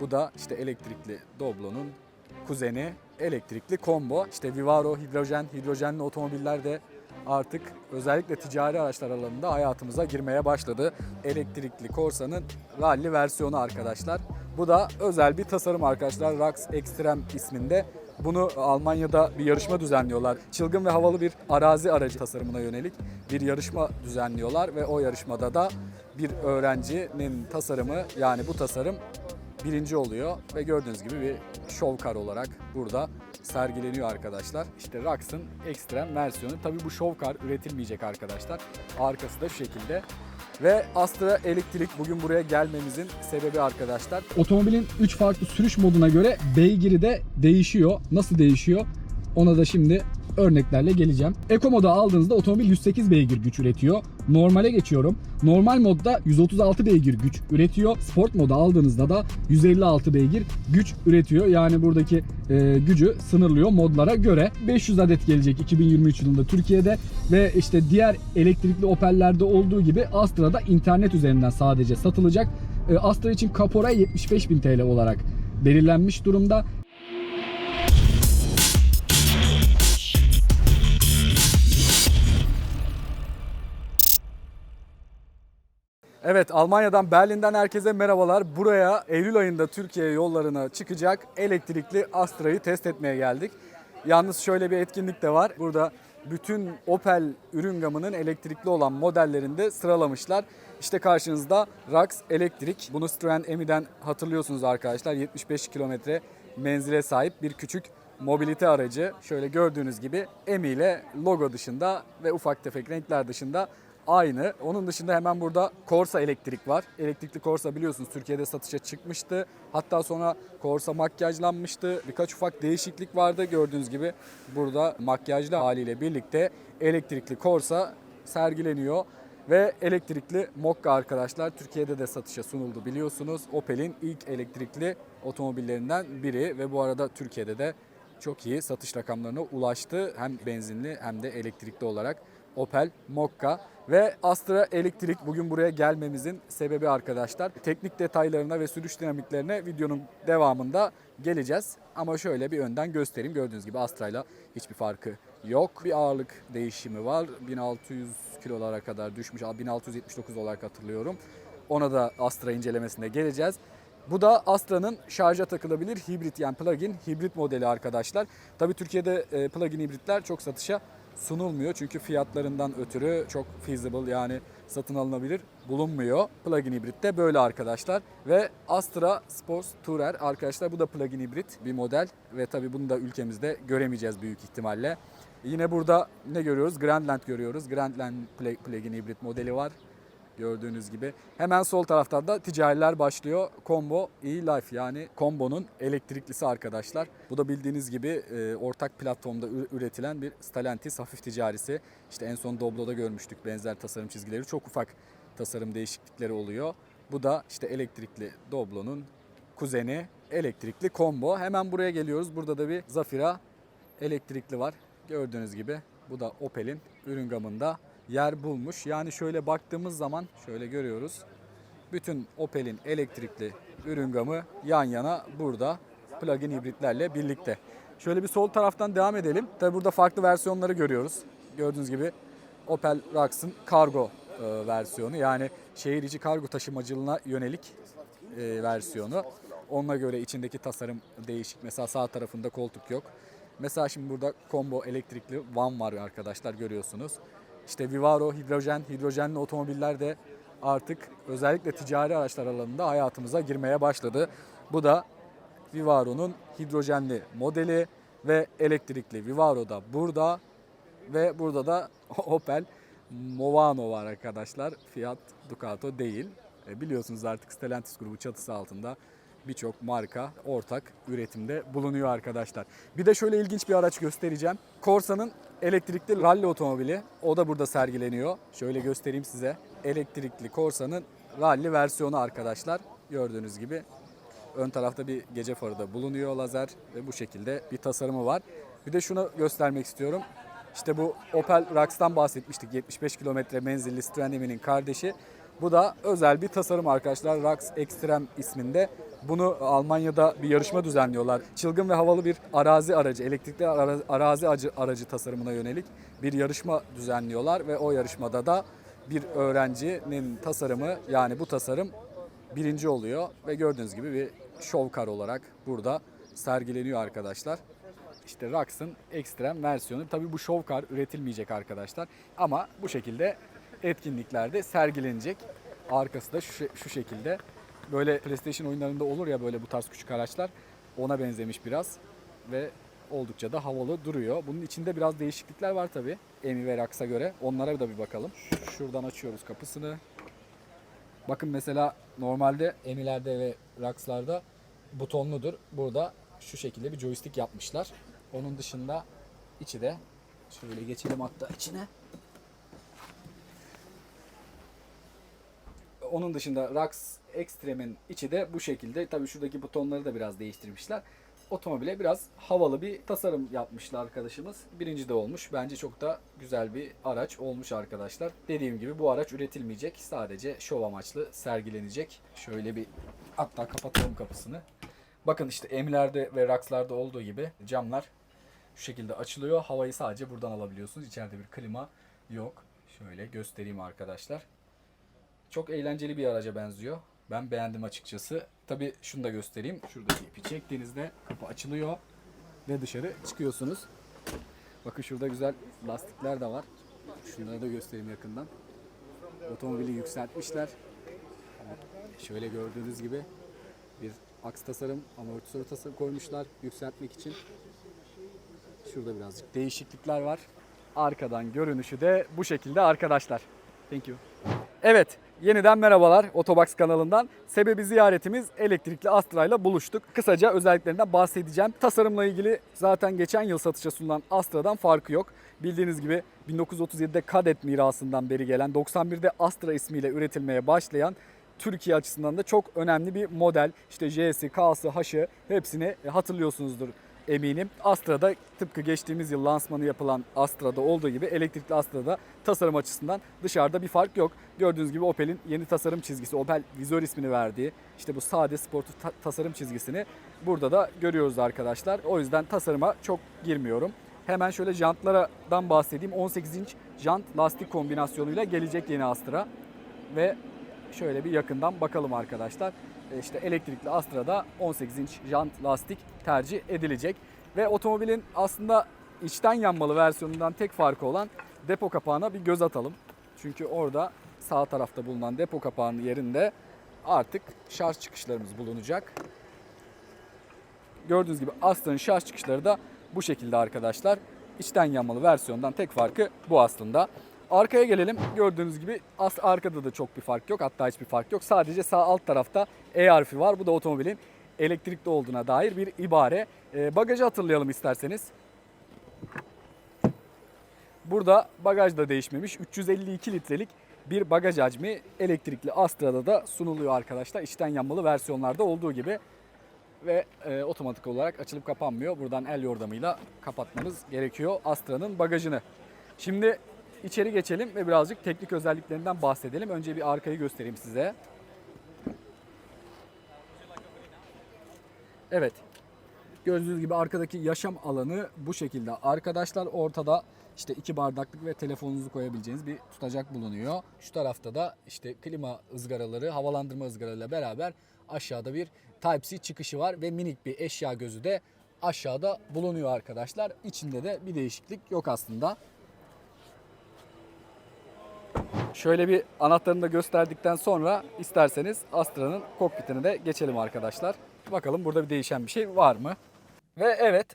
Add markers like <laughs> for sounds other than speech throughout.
Bu da işte elektrikli Doblo'nun kuzeni elektrikli combo. İşte Vivaro hidrojen, hidrojenli otomobiller de artık özellikle ticari araçlar alanında hayatımıza girmeye başladı. Elektrikli Corsa'nın rally versiyonu arkadaşlar. Bu da özel bir tasarım arkadaşlar. Rax Extreme isminde. Bunu Almanya'da bir yarışma düzenliyorlar. Çılgın ve havalı bir arazi aracı tasarımına yönelik bir yarışma düzenliyorlar ve o yarışmada da bir öğrencinin tasarımı yani bu tasarım birinci oluyor ve gördüğünüz gibi bir show car olarak burada sergileniyor arkadaşlar. İşte Rax'ın ekstrem versiyonu. Tabii bu show car üretilmeyecek arkadaşlar. Arkası da şu şekilde. Ve Astra Elektrik bugün buraya gelmemizin sebebi arkadaşlar. Otomobilin 3 farklı sürüş moduna göre beygiri de değişiyor. Nasıl değişiyor? Ona da şimdi örneklerle geleceğim. Eco moda aldığınızda otomobil 108 beygir güç üretiyor. Normale geçiyorum. Normal modda 136 beygir güç üretiyor. Sport moda aldığınızda da 156 beygir güç üretiyor. Yani buradaki e, gücü sınırlıyor modlara göre. 500 adet gelecek 2023 yılında Türkiye'de ve işte diğer elektrikli Opel'lerde olduğu gibi Astra'da internet üzerinden sadece satılacak. E, Astra için kapora 75.000 TL olarak belirlenmiş durumda. Evet Almanya'dan Berlin'den herkese merhabalar. Buraya Eylül ayında Türkiye yollarına çıkacak elektrikli Astra'yı test etmeye geldik. Yalnız şöyle bir etkinlik de var. Burada bütün Opel ürün gamının elektrikli olan modellerinde sıralamışlar. İşte karşınızda Rax Elektrik. Bunu Citroen Emi'den hatırlıyorsunuz arkadaşlar. 75 kilometre menzile sahip bir küçük mobilite aracı. Şöyle gördüğünüz gibi Emi ile logo dışında ve ufak tefek renkler dışında aynı. Onun dışında hemen burada Corsa elektrik var. Elektrikli Corsa biliyorsunuz Türkiye'de satışa çıkmıştı. Hatta sonra Corsa makyajlanmıştı. Birkaç ufak değişiklik vardı. Gördüğünüz gibi burada makyajlı haliyle birlikte elektrikli Corsa sergileniyor. Ve elektrikli Mokka arkadaşlar Türkiye'de de satışa sunuldu biliyorsunuz. Opel'in ilk elektrikli otomobillerinden biri ve bu arada Türkiye'de de çok iyi satış rakamlarına ulaştı. Hem benzinli hem de elektrikli olarak Opel Mokka ve Astra Elektrik bugün buraya gelmemizin sebebi arkadaşlar. Teknik detaylarına ve sürüş dinamiklerine videonun devamında geleceğiz. Ama şöyle bir önden göstereyim. Gördüğünüz gibi Astra'yla hiçbir farkı yok. Bir ağırlık değişimi var. 1600 kilolara kadar düşmüş. 1679 olarak hatırlıyorum. Ona da Astra incelemesinde geleceğiz. Bu da Astra'nın şarja takılabilir hibrit yani plug-in hibrit modeli arkadaşlar. Tabii Türkiye'de e, plug-in hibritler çok satışa sunulmuyor. Çünkü fiyatlarından ötürü çok feasible yani satın alınabilir bulunmuyor. Plug-in hibrit de böyle arkadaşlar. Ve Astra Sports Tourer arkadaşlar bu da plug-in hibrit bir model. Ve tabii bunu da ülkemizde göremeyeceğiz büyük ihtimalle. Yine burada ne görüyoruz? Grandland görüyoruz. Grandland plug- plug-in hibrit modeli var. Gördüğünüz gibi. Hemen sol taraftan da ticariler başlıyor. Combo e-Life yani Combo'nun elektriklisi arkadaşlar. Bu da bildiğiniz gibi e, ortak platformda üretilen bir Stellantis hafif ticarisi. İşte en son Doblo'da görmüştük benzer tasarım çizgileri. Çok ufak tasarım değişiklikleri oluyor. Bu da işte elektrikli Doblo'nun kuzeni elektrikli Combo. Hemen buraya geliyoruz. Burada da bir Zafira elektrikli var. Gördüğünüz gibi bu da Opel'in ürün gamında yer bulmuş. Yani şöyle baktığımız zaman şöyle görüyoruz. Bütün Opel'in elektrikli ürün gamı yan yana burada plug-in hibritlerle birlikte. Şöyle bir sol taraftan devam edelim. Tabi burada farklı versiyonları görüyoruz. Gördüğünüz gibi Opel Rax'ın kargo e, versiyonu yani şehir içi kargo taşımacılığına yönelik e, versiyonu. Onunla göre içindeki tasarım değişik. Mesela sağ tarafında koltuk yok. Mesela şimdi burada combo elektrikli van var arkadaşlar görüyorsunuz. İşte Vivaro hidrojen, hidrojenli otomobiller de artık özellikle ticari araçlar alanında hayatımıza girmeye başladı. Bu da Vivaro'nun hidrojenli modeli ve elektrikli Vivaro da burada ve burada da <laughs> Opel Movano var arkadaşlar. Fiat Ducato değil. E, biliyorsunuz artık Stellantis grubu çatısı altında birçok marka ortak üretimde bulunuyor arkadaşlar. Bir de şöyle ilginç bir araç göstereceğim. Corsa'nın elektrikli rally otomobili. O da burada sergileniyor. Şöyle göstereyim size. Elektrikli Corsa'nın rally versiyonu arkadaşlar. Gördüğünüz gibi ön tarafta bir gece farı da bulunuyor lazer ve bu şekilde bir tasarımı var. Bir de şunu göstermek istiyorum. İşte bu Opel Rax'tan bahsetmiştik. 75 kilometre menzilli Citroen Emi'nin kardeşi. Bu da özel bir tasarım arkadaşlar. Rax Extreme isminde. Bunu Almanya'da bir yarışma düzenliyorlar. Çılgın ve havalı bir arazi aracı, elektrikli ara- arazi aracı, aracı tasarımına yönelik bir yarışma düzenliyorlar ve o yarışmada da bir öğrencinin tasarımı yani bu tasarım birinci oluyor ve gördüğünüz gibi bir şov kar olarak burada sergileniyor arkadaşlar. İşte Rox'ın ekstrem versiyonu. Tabii bu şov kar üretilmeyecek arkadaşlar ama bu şekilde etkinliklerde sergilenecek. Arkası da şu, şu şekilde. Böyle PlayStation oyunlarında olur ya böyle bu tarz küçük araçlar. Ona benzemiş biraz ve oldukça da havalı duruyor. Bunun içinde biraz değişiklikler var tabii. Emi ve Rox'a göre. Onlara da bir bakalım. Şuradan açıyoruz kapısını. Bakın mesela normalde Emi'lerde ve Rox'larda butonludur. Burada şu şekilde bir joystick yapmışlar. Onun dışında içi de şöyle geçelim hatta içine. Onun dışında Rox Extreme'in içi de bu şekilde. Tabii şuradaki butonları da biraz değiştirmişler. Otomobile biraz havalı bir tasarım yapmışlar arkadaşımız. Birinci de olmuş. Bence çok da güzel bir araç olmuş arkadaşlar. Dediğim gibi bu araç üretilmeyecek. Sadece şov amaçlı sergilenecek. Şöyle bir hatta kapatalım kapısını. Bakın işte Emilerde ve Rox'larda olduğu gibi camlar şu şekilde açılıyor. Havayı sadece buradan alabiliyorsunuz. İçeride bir klima yok. Şöyle göstereyim arkadaşlar. Çok eğlenceli bir araca benziyor. Ben beğendim açıkçası. Tabii şunu da göstereyim. Şuradaki ipi çektiğinizde kapı açılıyor ve dışarı çıkıyorsunuz. Bakın şurada güzel lastikler de var. Şunları da göstereyim yakından. Otomobili yükseltmişler. Şöyle gördüğünüz gibi bir aks tasarım, amortisör tasarım koymuşlar yükseltmek için. Şurada birazcık değişiklikler var. Arkadan görünüşü de bu şekilde arkadaşlar. Thank you. Evet, yeniden merhabalar Otobox kanalından. Sebebi ziyaretimiz elektrikli Astra ile buluştuk. Kısaca özelliklerinden bahsedeceğim. Tasarımla ilgili zaten geçen yıl satışa sunulan Astra'dan farkı yok. Bildiğiniz gibi 1937'de Kadett mirasından beri gelen 91'de Astra ismiyle üretilmeye başlayan Türkiye açısından da çok önemli bir model. İşte J'si, K'sı, H'ı hepsini hatırlıyorsunuzdur eminim. Astra'da tıpkı geçtiğimiz yıl lansmanı yapılan Astra'da olduğu gibi elektrikli Astra'da tasarım açısından dışarıda bir fark yok. Gördüğünüz gibi Opel'in yeni tasarım çizgisi, Opel Vizör ismini verdiği işte bu sade sportu ta- tasarım çizgisini burada da görüyoruz arkadaşlar. O yüzden tasarıma çok girmiyorum. Hemen şöyle jantlardan bahsedeyim. 18 inç jant lastik kombinasyonuyla gelecek yeni Astra ve şöyle bir yakından bakalım arkadaşlar. E, İşte elektrikli Astra'da 18 inç jant lastik tercih edilecek. Ve otomobilin aslında içten yanmalı versiyonundan tek farkı olan depo kapağına bir göz atalım. Çünkü orada sağ tarafta bulunan depo kapağının yerinde artık şarj çıkışlarımız bulunacak. Gördüğünüz gibi Astra'nın şarj çıkışları da bu şekilde arkadaşlar. İçten yanmalı versiyondan tek farkı bu aslında. Arkaya gelelim. Gördüğünüz gibi arkada da çok bir fark yok. Hatta hiçbir fark yok. Sadece sağ alt tarafta E harfi var. Bu da otomobilin elektrikli olduğuna dair bir ibare. Ee, bagajı hatırlayalım isterseniz. Burada bagaj da değişmemiş. 352 litrelik bir bagaj hacmi elektrikli Astra'da da sunuluyor arkadaşlar. İçten yanmalı versiyonlarda olduğu gibi ve e, otomatik olarak açılıp kapanmıyor. Buradan el yordamıyla kapatmanız gerekiyor Astra'nın bagajını. Şimdi içeri geçelim ve birazcık teknik özelliklerinden bahsedelim. Önce bir arkayı göstereyim size. Evet. Gördüğünüz gibi arkadaki yaşam alanı bu şekilde. Arkadaşlar ortada işte iki bardaklık ve telefonunuzu koyabileceğiniz bir tutacak bulunuyor. Şu tarafta da işte klima ızgaraları, havalandırma ızgaralarıyla beraber aşağıda bir Type-C çıkışı var ve minik bir eşya gözü de aşağıda bulunuyor arkadaşlar. İçinde de bir değişiklik yok aslında. Şöyle bir anahtarını da gösterdikten sonra isterseniz Astra'nın kokpitine de geçelim arkadaşlar. Bakalım burada bir değişen bir şey var mı? Ve evet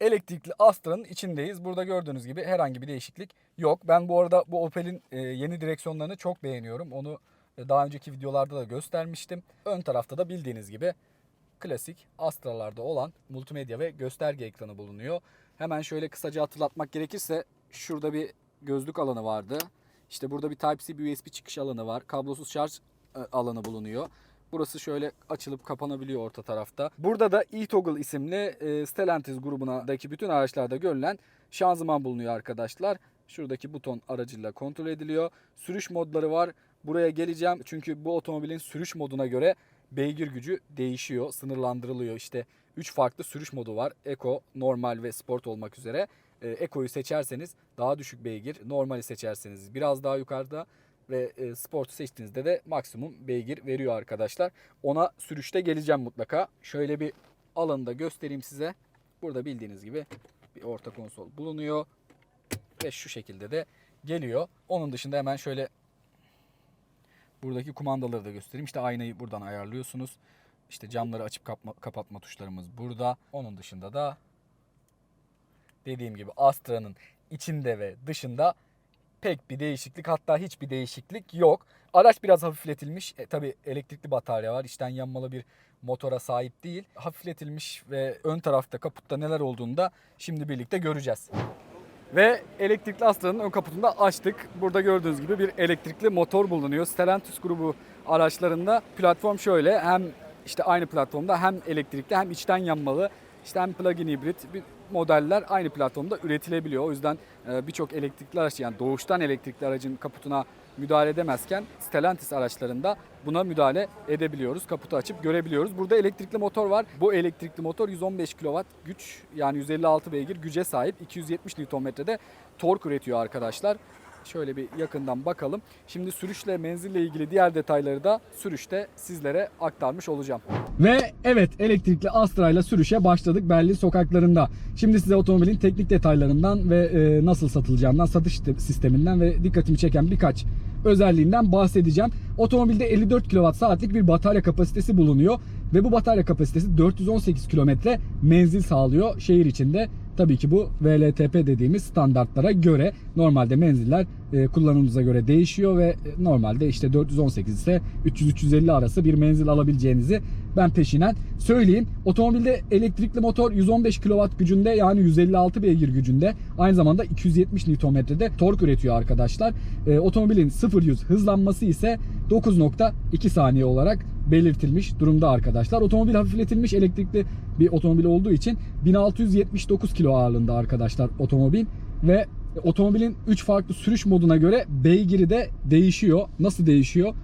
elektrikli Astra'nın içindeyiz. Burada gördüğünüz gibi herhangi bir değişiklik yok. Ben bu arada bu Opel'in e, yeni direksiyonlarını çok beğeniyorum. Onu e, daha önceki videolarda da göstermiştim. Ön tarafta da bildiğiniz gibi klasik Astra'larda olan multimedya ve gösterge ekranı bulunuyor. Hemen şöyle kısaca hatırlatmak gerekirse şurada bir gözlük alanı vardı. İşte burada bir Type-C bir USB çıkış alanı var. Kablosuz şarj e, alanı bulunuyor. Burası şöyle açılıp kapanabiliyor orta tarafta. Burada da e-Toggle isimli e, Stellantis grubundaki bütün araçlarda görülen şanzıman bulunuyor arkadaşlar. Şuradaki buton aracıyla kontrol ediliyor. Sürüş modları var. Buraya geleceğim çünkü bu otomobilin sürüş moduna göre beygir gücü değişiyor, sınırlandırılıyor. İşte 3 farklı sürüş modu var. Eco, normal ve sport olmak üzere. Ee, Eco'yu seçerseniz daha düşük beygir, normali seçerseniz biraz daha yukarıda ve e, sportu seçtiğinizde de maksimum beygir veriyor arkadaşlar. Ona sürüşte geleceğim mutlaka. Şöyle bir alanı da göstereyim size. Burada bildiğiniz gibi bir orta konsol bulunuyor ve şu şekilde de geliyor. Onun dışında hemen şöyle buradaki kumandaları da göstereyim. İşte aynayı buradan ayarlıyorsunuz. İşte camları açıp kapma- kapatma tuşlarımız burada. Onun dışında da dediğim gibi Astra'nın içinde ve dışında pek bir değişiklik hatta hiçbir değişiklik yok. Araç biraz hafifletilmiş. E, tabii elektrikli batarya var. İçten yanmalı bir motora sahip değil. Hafifletilmiş ve ön tarafta kaputta neler olduğunu da şimdi birlikte göreceğiz. Ve elektrikli Astra'nın ön kaputunu da açtık. Burada gördüğünüz gibi bir elektrikli motor bulunuyor. Stellantis grubu araçlarında platform şöyle. Hem işte aynı platformda hem elektrikli hem içten yanmalı işte hem plug-in hibrit modeller aynı platformda üretilebiliyor. O yüzden e, birçok elektrikli araç yani doğuştan elektrikli aracın kaputuna müdahale edemezken Stellantis araçlarında buna müdahale edebiliyoruz. Kaputu açıp görebiliyoruz. Burada elektrikli motor var. Bu elektrikli motor 115 kW güç yani 156 beygir güce sahip. 270 Nm'de tork üretiyor arkadaşlar. Şöyle bir yakından bakalım. Şimdi sürüşle menzille ilgili diğer detayları da sürüşte sizlere aktarmış olacağım. Ve evet elektrikli Astra ile sürüşe başladık Berlin sokaklarında. Şimdi size otomobilin teknik detaylarından ve e, nasıl satılacağından, satış sisteminden ve dikkatimi çeken birkaç özelliğinden bahsedeceğim. Otomobilde 54 kWh saatlik bir batarya kapasitesi bulunuyor ve bu batarya kapasitesi 418 kilometre menzil sağlıyor şehir içinde. Tabii ki bu VLTP dediğimiz standartlara göre normalde menziller e, kullanımınıza göre değişiyor ve e, normalde işte 418 ise 300-350 arası bir menzil alabileceğinizi ben peşinen söyleyeyim. Otomobilde elektrikli motor 115 kW gücünde yani 156 beygir gücünde aynı zamanda 270 Nm'de tork üretiyor arkadaşlar. E, otomobilin 0-100 hızlanması ise 9.2 saniye olarak belirtilmiş durumda arkadaşlar. Otomobil hafifletilmiş elektrikli bir otomobil olduğu için 1679 kilo ağırlığında arkadaşlar otomobil ve otomobilin 3 farklı sürüş moduna göre beygiri de değişiyor. Nasıl değişiyor?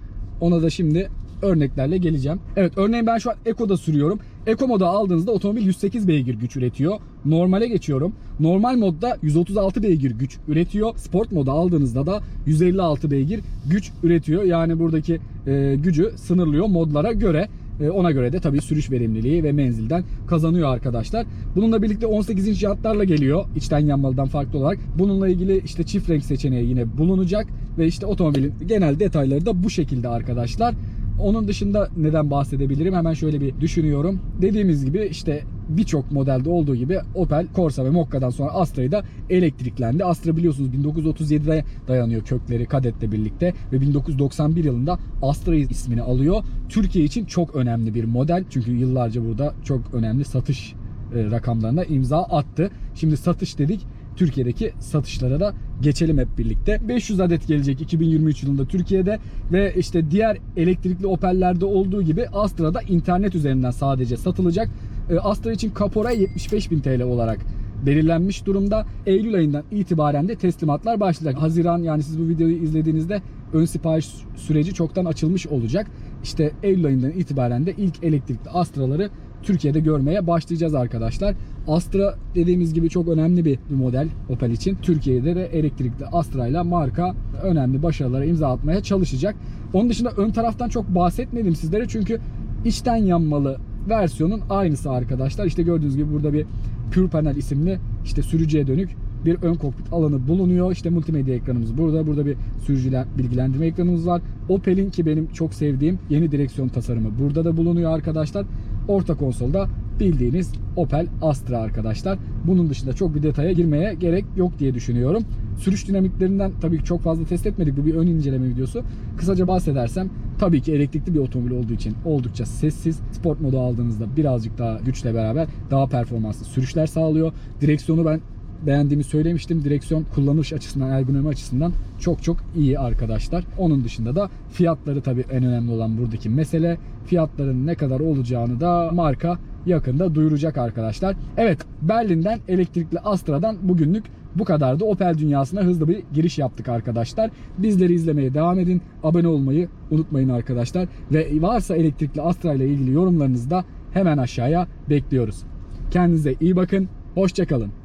Ona da şimdi örneklerle geleceğim. Evet örneğin ben şu an Eco'da sürüyorum. Eco moda aldığınızda otomobil 108 beygir güç üretiyor. Normale geçiyorum. Normal modda 136 beygir güç üretiyor. Sport moda aldığınızda da 156 beygir güç üretiyor. Yani buradaki e, gücü sınırlıyor modlara göre. E, ona göre de tabii sürüş verimliliği ve menzilden kazanıyor arkadaşlar. Bununla birlikte 18 inç jantlarla geliyor içten yanmalıdan farklı olarak. Bununla ilgili işte çift renk seçeneği yine bulunacak ve işte otomobilin genel detayları da bu şekilde arkadaşlar. Onun dışında neden bahsedebilirim? Hemen şöyle bir düşünüyorum. Dediğimiz gibi işte birçok modelde olduğu gibi Opel Corsa ve Mokka'dan sonra Astra'yı da elektriklendi. Astra biliyorsunuz 1937'de dayanıyor kökleri Kadet'le birlikte ve 1991 yılında Astra ismini alıyor. Türkiye için çok önemli bir model. Çünkü yıllarca burada çok önemli satış e, rakamlarına imza attı. Şimdi satış dedik. Türkiye'deki satışlara da geçelim hep birlikte. 500 adet gelecek 2023 yılında Türkiye'de ve işte diğer elektrikli Opel'lerde olduğu gibi Astra'da internet üzerinden sadece satılacak. E, Astra için kapora 75.000 TL olarak belirlenmiş durumda. Eylül ayından itibaren de teslimatlar başlayacak. Haziran yani siz bu videoyu izlediğinizde ön sipariş süreci çoktan açılmış olacak. İşte Eylül ayından itibaren de ilk elektrikli Astra'ları Türkiye'de görmeye başlayacağız arkadaşlar. Astra dediğimiz gibi çok önemli bir model Opel için. Türkiye'de de elektrikli Astra ile marka önemli başarılara imza atmaya çalışacak. Onun dışında ön taraftan çok bahsetmedim sizlere çünkü içten yanmalı versiyonun aynısı arkadaşlar. İşte gördüğünüz gibi burada bir Pure Panel isimli işte sürücüye dönük bir ön kokpit alanı bulunuyor. İşte multimedya ekranımız burada. Burada bir sürücüler bilgilendirme ekranımız var. Opel'in ki benim çok sevdiğim yeni direksiyon tasarımı burada da bulunuyor arkadaşlar. Orta konsolda bildiğiniz Opel Astra arkadaşlar. Bunun dışında çok bir detaya girmeye gerek yok diye düşünüyorum. Sürüş dinamiklerinden tabii ki çok fazla test etmedik. Bu bir ön inceleme videosu. Kısaca bahsedersem tabii ki elektrikli bir otomobil olduğu için oldukça sessiz. Sport modu aldığınızda birazcık daha güçle beraber daha performanslı sürüşler sağlıyor. Direksiyonu ben beğendiğimi söylemiştim. Direksiyon kullanış açısından, ergonomi açısından çok çok iyi arkadaşlar. Onun dışında da fiyatları tabii en önemli olan buradaki mesele. Fiyatların ne kadar olacağını da marka yakında duyuracak arkadaşlar. Evet Berlin'den elektrikli Astra'dan bugünlük Bu kadar da Opel dünyasına hızlı bir giriş yaptık arkadaşlar. Bizleri izlemeye devam edin. Abone olmayı unutmayın arkadaşlar. Ve varsa elektrikli Astra ile ilgili yorumlarınızı da hemen aşağıya bekliyoruz. Kendinize iyi bakın. Hoşçakalın.